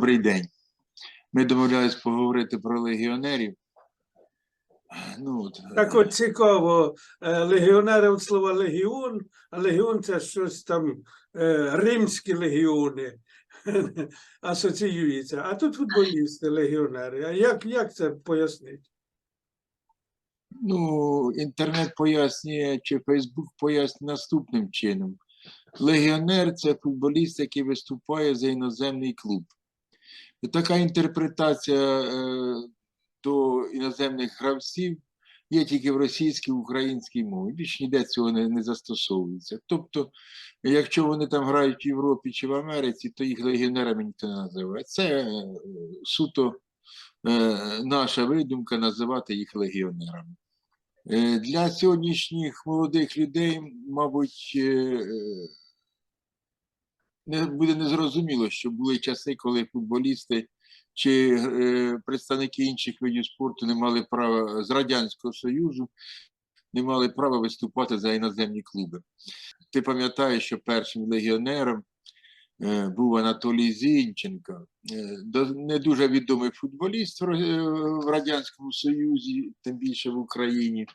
Добрий день. Ми домовлялись поговорити про легіонерів. Ну, от, Так от цікаво, е, легіонери від слова легіон, а легіон це щось там е, римські легіони асоціюється. А тут футболісти, легіонери. А як, як це пояснити? ну, інтернет пояснює, чи Фейсбук пояснює наступним чином. Легіонер це футболіст, який виступає за іноземний клуб. Така інтерпретація е, до іноземних гравців є тільки в російській, українській мові. Більш ніде цього не, не застосовується. Тобто, якщо вони там грають в Європі чи в Америці, то їх легіонерами ніхто не називає. Це е, суто е, наша видумка називати їх легіонерами. Для сьогоднішніх молодих людей, мабуть, не буде незрозуміло, що були часи, коли футболісти чи е, представники інших видів спорту не мали права з Радянського Союзу, не мали права виступати за іноземні клуби. Ти пам'ятаєш, що першим легіонером е, був Анатолій Зінченко, е, не дуже відомий футболіст е, в Радянському Союзі, тим більше в Україні.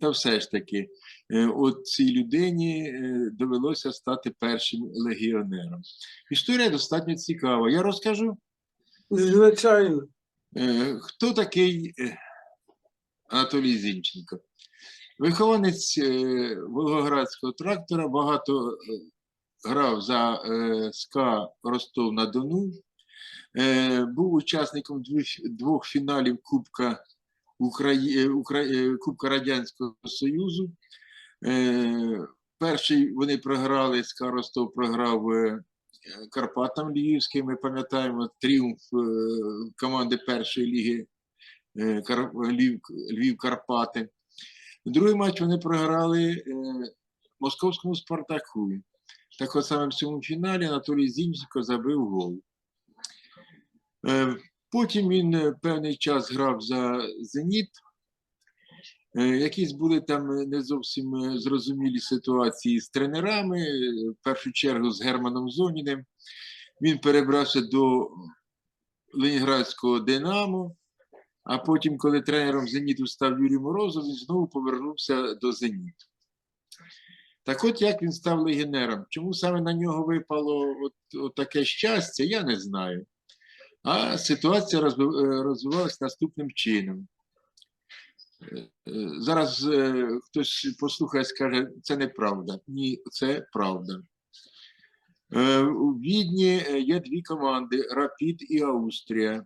Та все ж таки, е, от цій людині е, довелося стати першим легіонером. Історія достатньо цікава. Я розкажу, Звичайно. е, хто такий Анатолій Зінченко. Вихованець Волгоградського трактора, багато грав за е, СКА Ростов-на-Дону, е, був учасником двох фіналів Кубка, Украї... е, Укра... е, Кубка Радянського Союзу. Е, перший вони програли, СКА Ростов програв е, Карпатам Львівським. Ми пам'ятаємо тріумф команди першої ліги Кар... Львів... Львів Карпати. Другий матч вони програли московському Спартаку. Так от саме в цьому фіналі Анатолій Зінченко забив гол. Потім він е, певний час грав за Зеніт. Е, Якісь були там е, не зовсім зрозумілі ситуації з тренерами, в першу чергу з Германом Зоніним. Він перебрався до Ленінградського Динамо, а потім, коли тренером Зеніту став Юрій Морозов, він знову повернувся до Зеніту. Так от як він став легіонером? Чому саме на нього випало от, от таке щастя, я не знаю. А ситуація е, розвивалася наступним чином. Е, е, Зараз хтось послухає скаже, це неправда. Ні, це правда. У Відні є дві команди: Рапід і Австрія.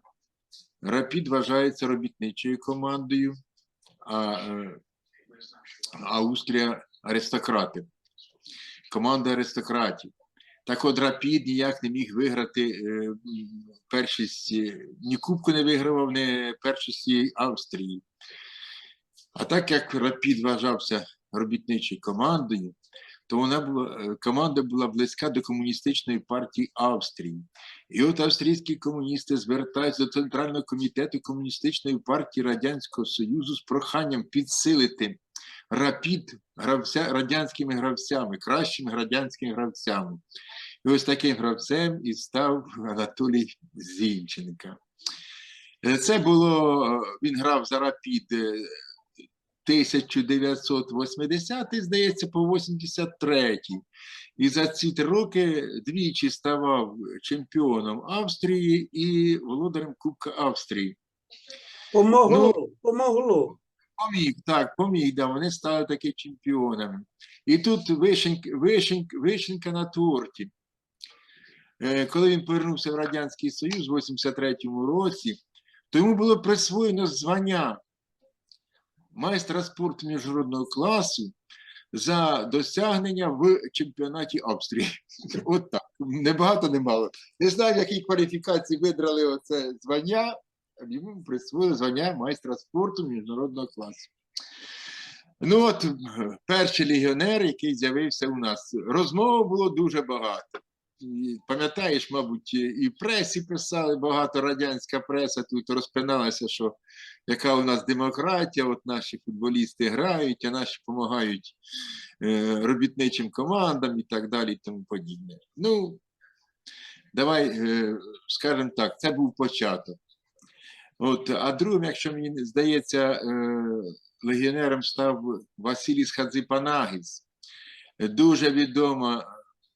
Рапід вважається робітничою командою, а Австрія аристократи. Команда аристократів. Так от Рапід ніяк не міг виграти е, першість, е, ні Кубку не вигравав, ні першості Австрії. А так як Рапід вважався робітничою командою, то вона була, е, команда була близька до комуністичної партії Австрії. І от австрійські комуністи звертаються до Центрального комітету комуністичної партії Радянського Союзу з проханням підсилити рапід гравця, радянськими гравцями, кращими радянськими гравцями. І ось таким гравцем і став Анатолій Зінченко. Е, Це було, е, він грав за рапід е, 1980, здається, по 83. І за ці три роки двічі ставав чемпіоном Австрії і володарем Кубка Австрії. Помогло, помогло. Поміг, так, поміг, да, вони стали таки чемпіонами. І тут вишенька, вишенька, вишенька на торті. Е, коли він повернувся в Радянський Союз в 83-му році, то йому було присвоєно звання майстра спорту міжнародного класу за досягнення в чемпіонаті Австрії. От так. Небагато, не мало. Не знаю, в якій кваліфікації видрали оце звання, йому присвоїли звання майстра спорту міжнародного класу. Ну от перший легіонер, який з'явився у нас. Розмов було дуже багато. Пам'ятаєш, мабуть, і в пресі писали багато радянська преса тут розпиналася, що яка у нас демократія, от наші футболісти грають, а наші допомагають е, робітничим командам і так далі, і тому подібне. Ну, давай е, скажемо так, це був початок. От, а другим, якщо мені здається, е, легіонером став Василіс Хадзипанагіс, дуже відома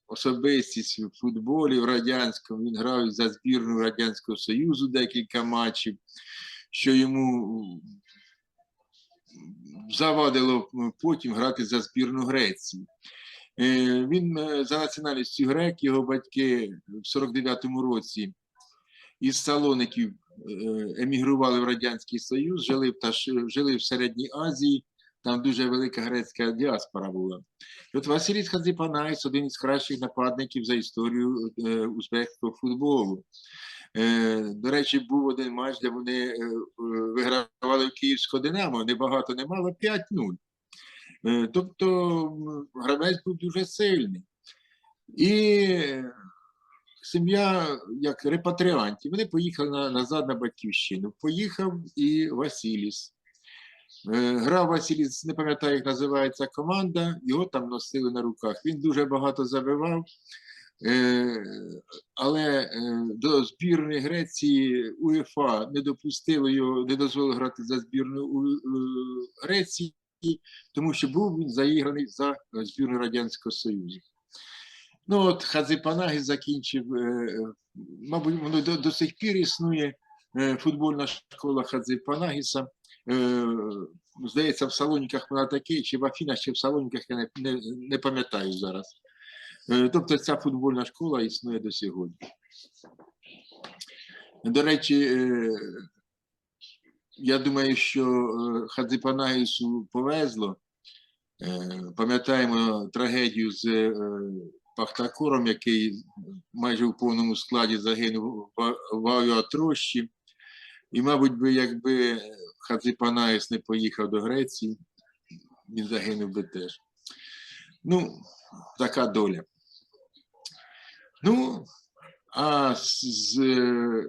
особистість в футболі в радянському. Він грав за збірну Радянського Союзу декілька матчів, що йому завадило потім грати за збірну Греції. Е, Він е, за національністю грек, його батьки в 49-му році із Салоників емігрували в Радянський Союз, жили, в Таш- жили в Середній Азії, там дуже велика грецька діаспора була. І от Василій Хазіпанайс один із кращих нападників за історію е, узбекського футболу. Е, До речі, був один матч, де вони е, е, вигравали в Київського Динамо, небагато не мало 5-0. Е, Тобто гравець був дуже сильний. І сім'я як репатріантів, вони поїхали на, назад на батьківщину. Поїхав і Василіс. Е, Грав Василіс, не пам'ятаю, як називається команда, його там носили на руках. Він дуже багато забивав. Е, Але е, до збірної Греції УЄФА не допустило його, не дозволило грати за збірну Греції, тому що був він заіграний за збірну Радянського Союзу. Ну от Хадзипанагі закінчив, е, мабуть, воно до, до сих пір існує е, футбольна школа Хадзипанагіса. Е, Здається, в Салоніках вона таке, чи в Афінах, чи в Салоніках, я не, не, не пам'ятаю зараз. Е, Тобто ця футбольна школа існує до сьогодні. До речі, е, я думаю, що е, Хадзипанагісу повезло. Е, Пам'ятаємо трагедію з Пахтакором, який майже у повному складі загинув в- в авіатрощі. І, мабуть, би, якби Хадзипанаїс не поїхав до Греції, він загинув би теж. Ну, така доля. Ну, а з, з е,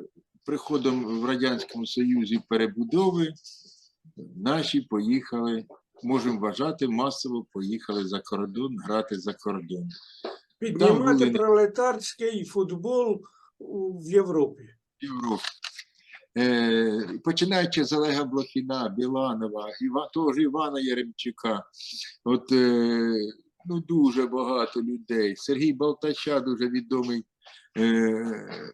приходом в Радянському Союзі перебудови наші поїхали, можемо вважати, масово поїхали за кордон, грати за кордон. Піднімати були- пролетарський футбол в Європі. Європи. Е, починаючи з Олега Блохіна, Біланова, Іва, того ж Івана Яремчука, от, е, ну, дуже багато людей. Сергій Балтача, дуже відомий е,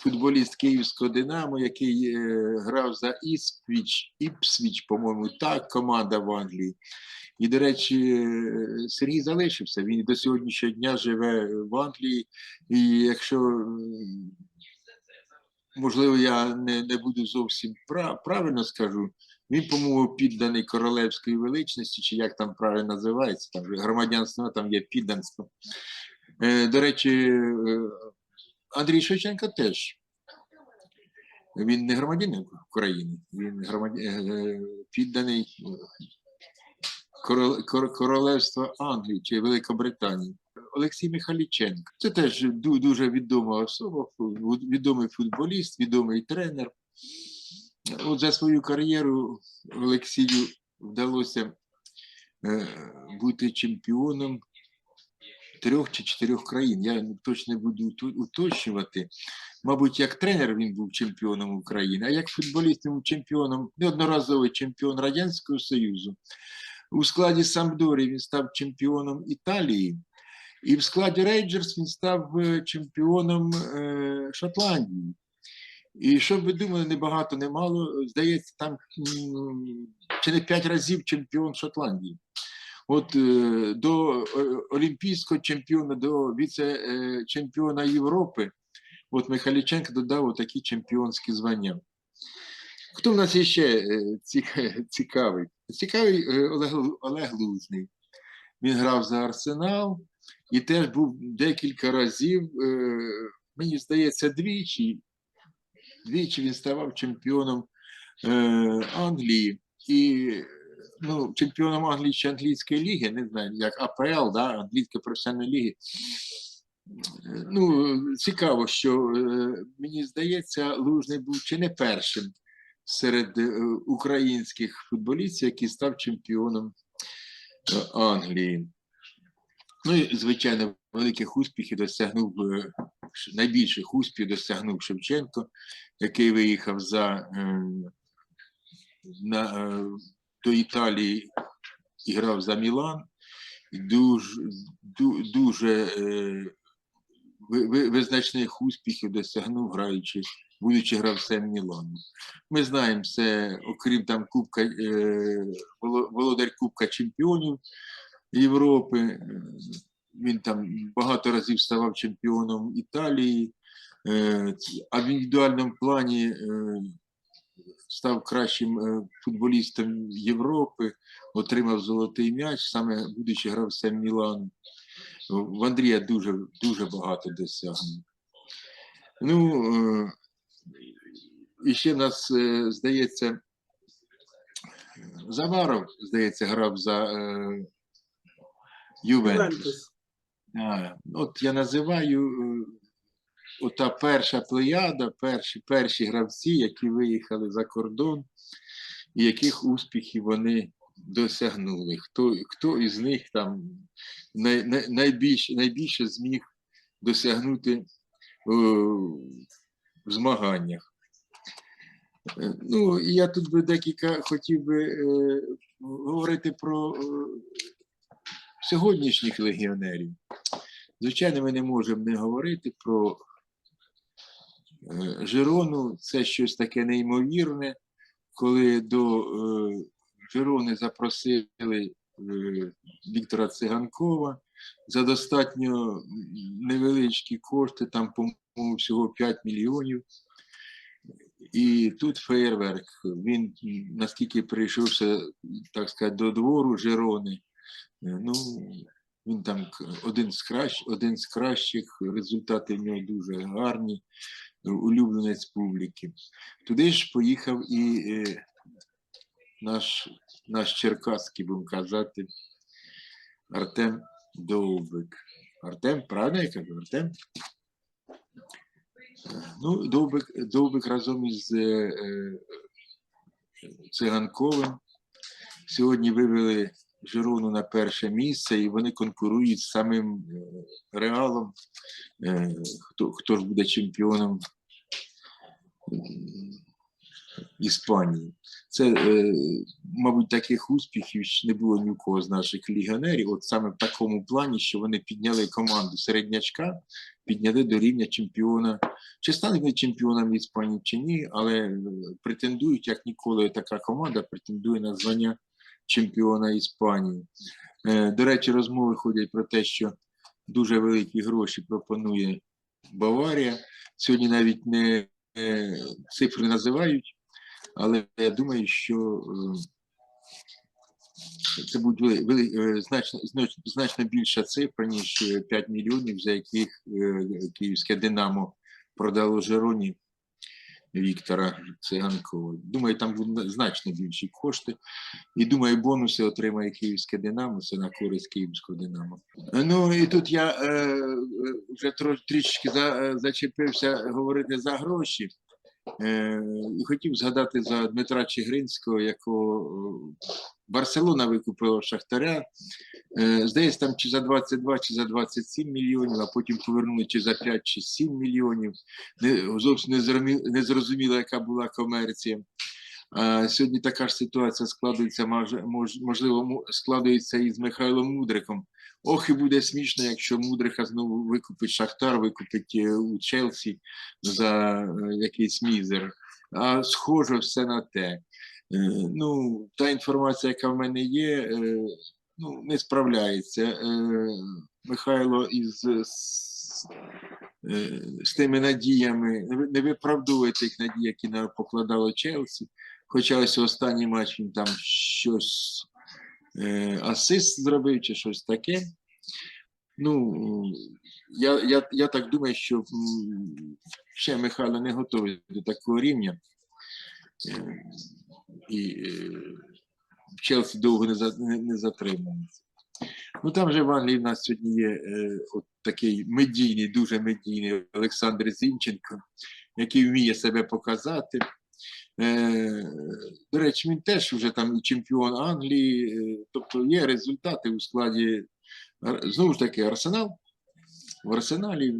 футболіст Київського Динамо, який е, грав за Іспвіч, Іпсвіч, по-моєму, так, команда в Англії. І, до речі, Сергій залишився. Він до сьогоднішнього дня живе в Англії. І якщо можливо, я не, не буду зовсім прав, правильно скажу. Він, по-моєму, підданий королевської величності, чи як там правильно називається, там громадянство, там є підданство. Е, до речі, е, Андрій Шевченко теж. Він не громадянин України, він громадян, е, підданий е, кор- королевства Англії чи Великобританії. Олексій Михайліченко. Це теж дуже відома особа, відомий футболіст, відомий тренер. От за свою кар'єру Олексію вдалося е, бути чемпіоном трьох чи чотирьох країн. Я точно не буду уточнювати. Мабуть, як тренер він був чемпіоном України, а як футболіст він був чемпіоном, неодноразовий чемпіон Радянського Союзу. У складі Самдорі він став чемпіоном Італії. І в складі Рейнджерс він став е, чемпіоном е, Шотландії. І що б ви думали, не багато, не здається, там чи не п'ять разів чемпіон Шотландії. От е, до олімпійського чемпіона, до віце-чемпіона Європи, от Михайліченко додав отакі чемпіонські звання. Хто в нас ще е, цікавий? Цікавий е, Олег, Олег Лузний. Він грав за Арсенал і теж був декілька разів, е, мені здається, двічі. Двічі він ставав чемпіоном Англії. І ну, чемпіоном Англії чи англійської ліги, не знаю, як АПЛ, да, англійської професіональної ліги. Ну, цікаво, що мені здається, Лужний був чи не першим серед е, українських футболістів, який став чемпіоном е, Англії. Ну і, звичайно, великих успіхів досягнув е, найбільших успіхів досягнув Шевченко, який виїхав за на, до Італії і грав за Мілан. Дуже, дуже ви- ви- визначних успіхів досягнув, граючи, будучи гравцем Мілану. Ми знаємо це, окрім там Кубка, е, володар Кубка Чемпіонів Європи. Він там багато разів ставав чемпіоном Італії, е, а в індивідуальному плані е, став кращим е, футболістом Європи, отримав золотий м'яч, саме будучи гравцем Мілану. В Андрія дуже, дуже багато досягнень. Ну, е, і ще в нас, е, здається, Заваров, здається, грав за е, Ювентус. А, от я називаю е, ота перша плеяда, перші, перші гравці, які виїхали за кордон, і яких успіхів вони досягнули. Хто, хто із них там най, най, найбільше, найбільше зміг досягнути е, в змаганнях. Е, Ну, я тут би декілька хотів би е, говорити про е, сьогоднішніх легіонерів. Звичайно, ми не можемо не говорити про е, Жирону. Це щось таке неймовірне, коли до е, Жирони запросили е, Віктора Циганкова за достатньо невеличкі кошти, там, по-моєму, всього 5 мільйонів. І тут фейерверк. Він наскільки прийшовся, так сказати, до двору Жирони. Е, Ну, він там один з кращих, один з кращих, результати в нього дуже гарні, улюбленець публіки. Туди ж поїхав і е, наш, наш черкаський, будемо казати, Артем Довбик. Артем, правильно я кажу? Артем? Ну, Довбик, Довбик разом із е, е, Циганковим сьогодні вивели Жирону на перше місце, і вони конкурують з самим е, Реалом. Е, Хто, хто ж буде чемпіоном Іспанії? Це, е, мабуть, таких успіхів не було ні у кого з наших легіонерів. От саме в такому плані, що вони підняли команду середнячка, підняли до рівня чемпіона. Чи стануть вони чемпіонами Іспанії чи ні, але е, претендують, як ніколи, така команда претендує на звання чемпіона Іспанії. Е, До речі, розмови ходять про те, що дуже великі гроші пропонує Баварія. Сьогодні навіть не цифри називають, але я думаю, що е, це буде е, значно, значно, більша цифра, ніж е, 5 мільйонів, за яких е, київське Динамо продало Жероні Віктора Циганкова. Думаю, там будуть значно більші кошти. І думаю, бонуси отримає київське Динамо, це на користь київського Динамо. Ну і тут я е, е, вже трішки за, е, зачепився говорити за гроші. Е, і хотів згадати за Дмитра Чигринського, якого е, Барселона викупила Шахтаря. Е, здається, там чи за 22, чи за 27 мільйонів, а потім повернули чи за 5, чи 7 мільйонів. Зовсім не зрозуміло, яка була комерція. Сьогодні така ж ситуація складається, можливо, складається і з Михайлом Мудриком. Ох, і буде смішно, якщо Мудрика знову викупить Шахтар, викупить е, у Челсі за е, якийсь мізер. А схоже все на те. Е, Ну, та інформація, яка в мене є, ну, не справляється. Михайло із з, тими надіями не ви- виправдовує тих надій, які на- покладало Челсі. Хоча ось останній матч він там щось е, асист зробив чи щось таке. Ну, я, я, я так думаю, що ще Михайло не готовий до такого рівня. Е, І е, Челсі довго не, за, не, не затримується. Ну там же в Англії в нас сьогодні є е, от такий медійний, дуже медійний Олександр Зінченко, який вміє себе показати. Е, до речі, він теж вже там і чемпіон Англії, е, тобто є результати у складі Знову ж таки, Арсенал. В Арсеналі е,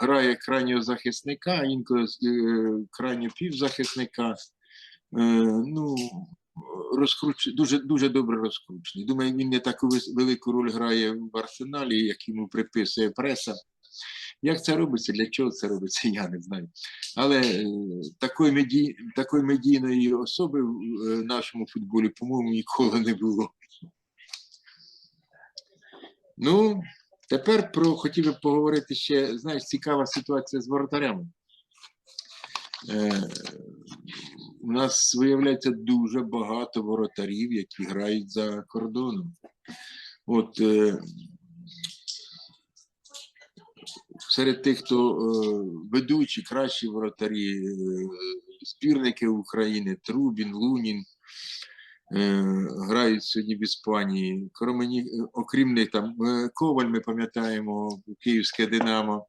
грає крайнього захисника, інколи е, крайнього півзахисника. Ну, розкруч... дуже, дуже добре розкручений. Думаю, він не таку велику роль грає в Арсеналі, як йому приписує преса. Як це робиться, для чого це робиться, я не знаю. Але е, такої, меді... такої медійної особи в е, нашому футболі, по-моєму, ніколи не було. Ну, тепер про хотів би поговорити ще, знаєш, цікава ситуація з воротарями. Е, у нас виявляється дуже багато воротарів, які грають за кордоном. От е, серед тих, хто е, ведучі, кращі воротарі, е, збірники України, Трубін, Лунін, е, грають сьогодні в Іспанії. Них- окрім них там е, Коваль, ми пам'ятаємо, Київське Динамо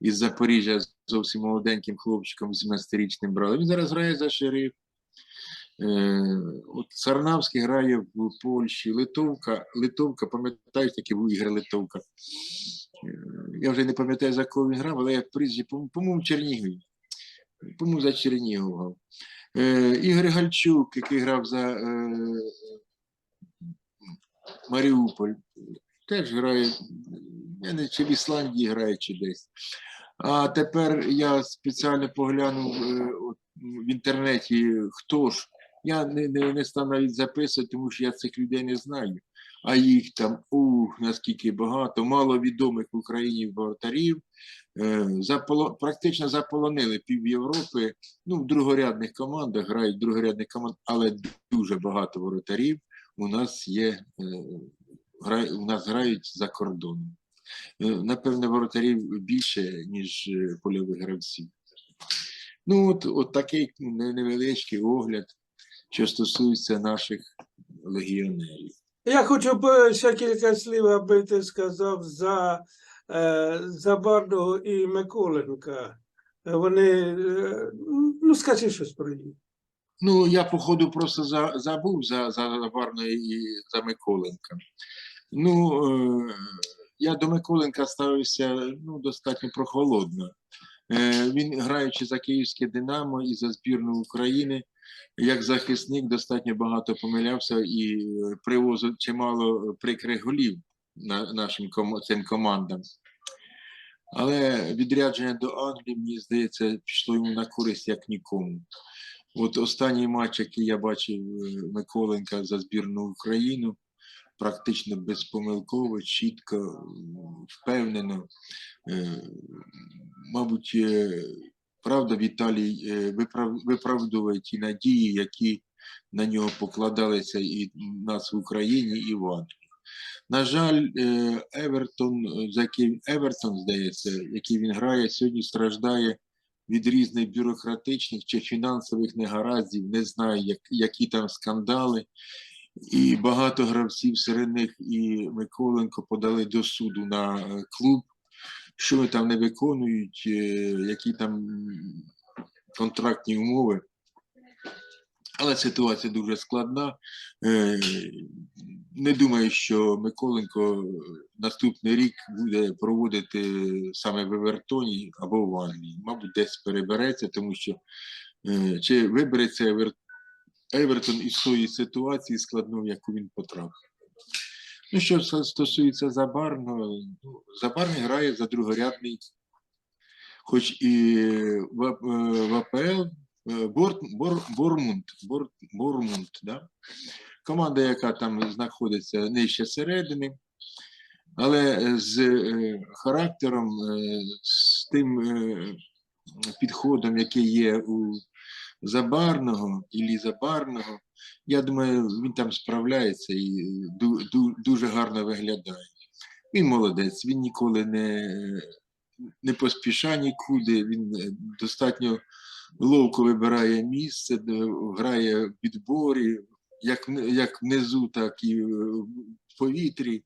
із Запоріжжя зовсім молоденьким хлопчиком, 17-річним брали. Він зараз грає за шериф. Е, от Сарнавський грає в Польщі, Литовка, Литовка, пам'ятаєш, такі були ігри Литовка. Е, Я вже не пам'ятаю, за кого він грав, але я прізвище, по- по-моєму, в Чернігові. По-моєму, за Чернігов грав. Е, Ігор Гальчук, який грав за е, Маріуполь, теж грає, я не чи в Ісландії грає, чи десь. А тепер я спеціально поглянув е, от, в інтернеті, хто ж. Я не, не, не став навіть записувати, тому що я цих людей не знаю. А їх там, ух, наскільки багато, мало відомих в Україні воротарів. Е, заполо, практично заполонили пів Європи. Ну, в другорядних командах грають другорядних командах, але дуже багато воротарів у нас є, е, у нас грають за кордоном. Е, Напевне, воротарів більше, ніж польових гравців. Ну, от, от такий невеличкий огляд, що стосується наших легіонерів. Я хочу б ще кілька слів, аби ти сказав за е, Забарного і Миколенка. Вони, е, ну, скажи щось про них. Ну, я, походу, просто за, забув за, за Варною і за Миколенка. Ну, е, я до Миколенка ставився ну, достатньо прохолодно. Він, граючи за Київське Динамо і за збірну України, як захисник достатньо багато помилявся і привозив чимало прикрих голів нашим цим командам. Але відрядження до Англії, мені здається, пішло йому на користь як нікому. От останній матч, який я бачив е, Миколенка за збірну Україну, практично безпомилково, чітко, впевнено. Е, Мабуть, е, правда, Віталій е, виправдовує ті надії, які на нього покладалися і нас в Україні, і в Англії. На жаль, е, Евертон, е, за яким Евертон, здається, який він грає, сьогодні страждає від різних бюрократичних чи фінансових негараздів, не знаю, як, які там скандали. І багато гравців серед них і Миколенко подали до суду на клуб, що вони там не виконують, е, які там контрактні умови. Але ситуація дуже складна. Е, Не думаю, що Миколенко наступний рік буде проводити саме в Евертоні або в Англії. Мабуть, десь перебереться, тому що е, чи вибереться Евертон із тої ситуації складної, в яку він потрапив. Ну, що стосується Забарного, ну, Забарний грає за другорядний, хоч і в, е, в АПЛ е, Борт, Бор, Бормунд, Бор, Бормунд, да? команда, яка там знаходиться нижче середини, але з е, характером, е, з тим е, підходом, який є у Забарного і Забарного, я думаю, він там справляється і ду, ду, дуже гарно виглядає. Він молодець, він ніколи не, не поспішає нікуди, він е, достатньо ловко вибирає місце, грає в відборі, як, як внизу, так і в повітрі.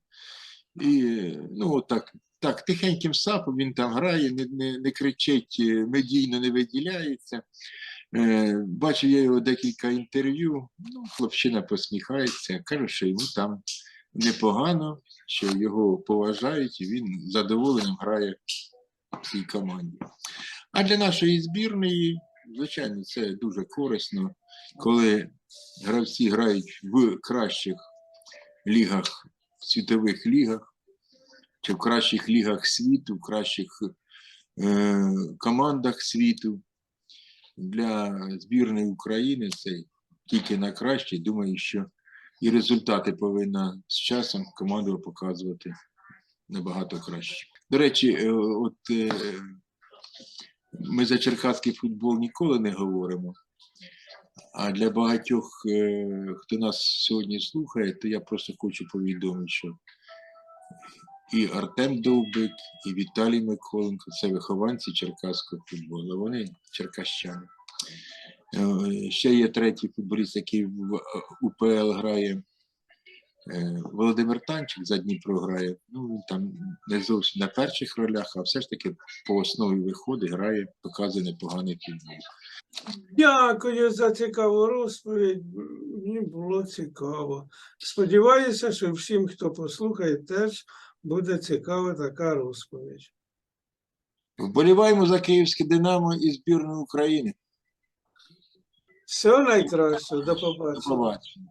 І ну, так, так, тихеньким сапом він там грає, не, не, не кричить, е, медійно не виділяється. Е, бачив я його декілька інтерв'ю. Ну, хлопчина посміхається, каже, що йому там непогано, що його поважають, і він з задоволенням грає в цій команді. А для нашої збірної, звичайно, це дуже корисно, коли гравці грають в кращих лігах, в світових лігах, чи в кращих лігах світу, в кращих е, командах світу. Для збірної України це тільки на краще. Думаю, що і результати повинна з часом команда показувати набагато краще. До речі, е, от е, ми за черкаський футбол ніколи не говоримо. А для багатьох, е, хто нас сьогодні слухає, то я просто хочу повідомити, що і Артем Довбик, і Віталій Миколенко це вихованці черкаського футболу. Вони черкащани. Е, Ще є третій футболіст, який в е, УПЛ грає. е, Володимир Танчик за Дніпро грає. Ну, він там не зовсім на перших ролях, а все ж таки по основі виходить, грає, показує непоганий футбол. Дякую за цікаву розповідь. Мені було цікаво. Сподіваюся, що всім, хто послухає, теж буде цікава така розповідь. Вболіваємо за київське Динамо і збірну України. Все найкраще, до До побачення. побачення.